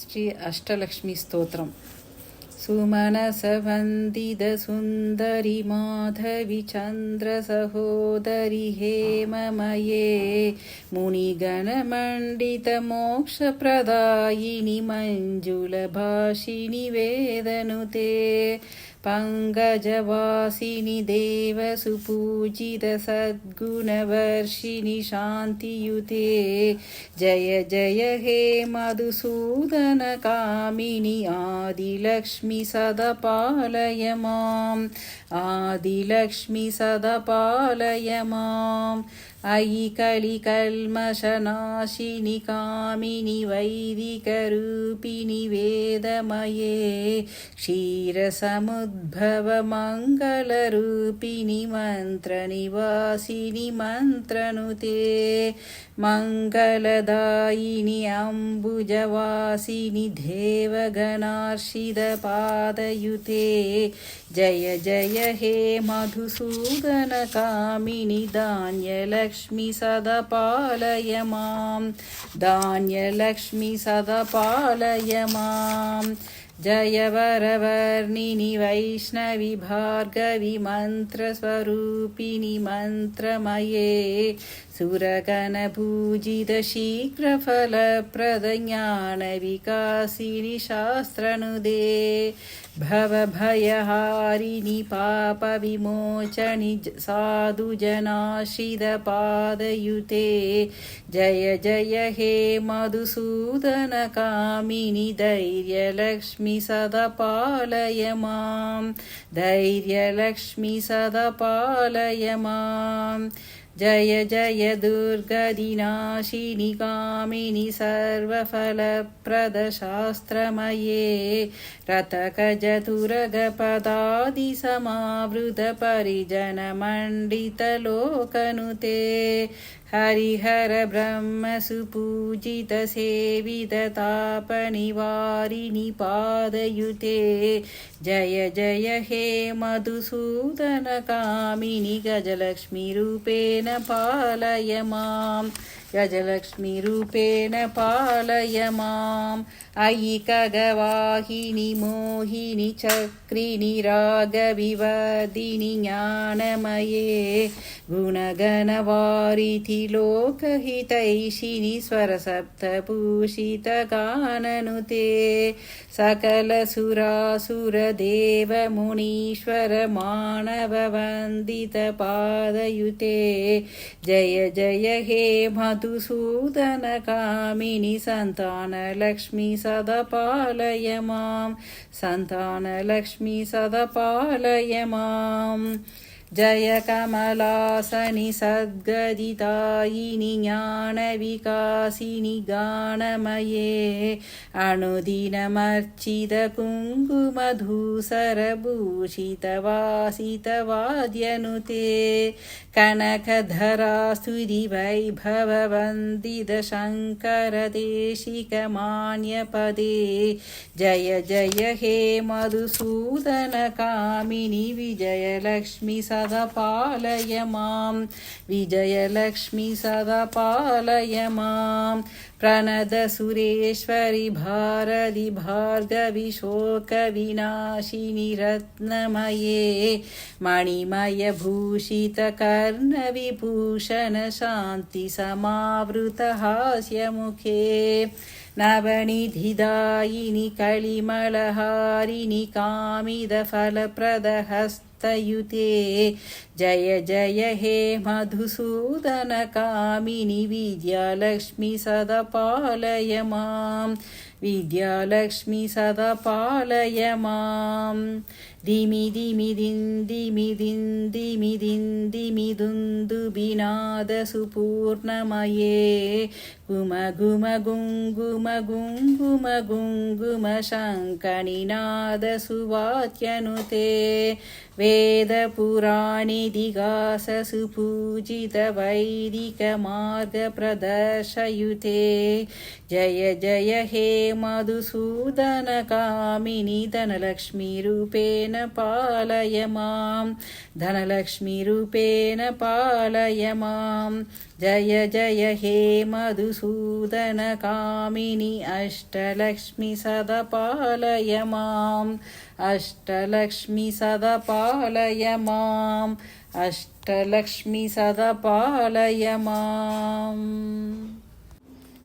ஸ்ரீ அஷ்டலக்ஷ்மி ஸ்தோத்திரம் सुमनसवन्दिदसुन्दरि माधविचन्द्रसहोदरि हेममये मुनिगणमण्डितमोक्षप्रदायिनि मञ्जुलभाषिणि वेदनुते पङ्कजवासिनि देवसुपूजितसद्गुणवर्षिणि शान्तियुते जय जय हे मधुसूदनकामिनि आदिलक्ष्मि सदपालय माम् आदिलक्ष्मि सदपालय माम् अयि कलिकल्मषनाशिनि कामिनि वैदिकरूपिणि वेदमये क्षीरसमुद्भवमङ्गलरूपिणि मन्त्रनिवासिनि मन्त्रनुते मङ्गलदायिनि अम्बुजवासिनि देवगणार्षिदपादयुते। जय जय हे मधुसूदनकामिनि धान्यलक्ष्मि सदपालय मां धान्यलक्ष्मि सदपालय माम् जय वरवर्णिनि वैष्णवि भार्गवि मन्त्रस्वरूपिणि मन्त्रमये सुरगणपूजितशीघ्रफलप्रदज्ञानविकासिनि शास्त्रनुदे भवभयहारिणि पापविमोचनि साधुजनाश्रितपादयुते जय जय हे मधुसूदनकामिनि, धैर्यलक्ष्मि सदपालय माँ धैर्यलक्ष्मि सदपालय माम्। जय जय दुर्गदिनाशिनि कामिनि सर्वफलप्रदशास्त्रमये रथकजतुरगपदादिसमावृतपरिजनमण्डितलोकनुते हरिहर ब्रह्मसुपूजितसेविततापनिवारिणि पादयुते जय जय हे मधुसूदनकामिनि गजलक्ष्मीरूपेण பாலயமாம். गजलक्ष्मीरूपेण पालय माम्। अयि खगवाहिनि मोहिनि चक्रिणि रागविवदिनि ज्ञानमये। गुणगणवारिधि लोकहितैषिणि स्वरसप्तभूषितगाननुते सकलसुरासुरदेवमुनीश्वरमानववन्दितपादयुते। जय जय हे మధుసూదనకామిని సంతానలక్ష్మి సదపాలయ మాం సంతానలక్ష్మి సదపాలయ మాం जय कमलासनि सद्गदितायिनि ज्ञानविकासिनि गानमये। अणुदिनमर्चितकुङ्कुमधूसरभूषितवासितवाद्यनुते। कनकधरास्तुतिवैभववन्दितशङ्करदेशिकमान्यपदे। जय जय हे मधुसूदनकामिनि विजयलक्ष्मि सदा सदपालय माँ विजयलक्ष्मी सदपालय माँ प्रणदसुरेश्वरि भारति भार्गविशोकविनाशिनि रत्नमये मणिमयभूषितकर्णविभूषणशान्तिसमावृतहास्यमुखे नवनिधिदायिनि कलिमलहारिणि कामिदफलप्रदहस्तयुते। जय जय हे मधुसूदनकामिनि विद्यालक्ष्मि सदपालय मां विद्यालक्ष्मि सदपालय माम् दिमि दिमि दिन् दिमि दिन् दिमि दिन् दिमि दुन्दुबिनादसुपूर्णमये गुम गुम गुङ्गुम गुङ्गुम गुङ्गुम शङ्कनिनादसुवात्यनुते वेदपुराणिदिगाससुपूजितवैदिकमार्गप्रदर्शयुते जय जय हे मधुसूदनकामिनि धनलक्ष्मीरूपेण पालय मां धनलक्ष्मीरूपेण पालय माम् जय जय हे मधुसूदनकामिनि अष्टलक्ष्मि सदपालय माम् अष्टलक्ष्मि सदपालय माम् अष्टलक्ष्मि सदपालय माम्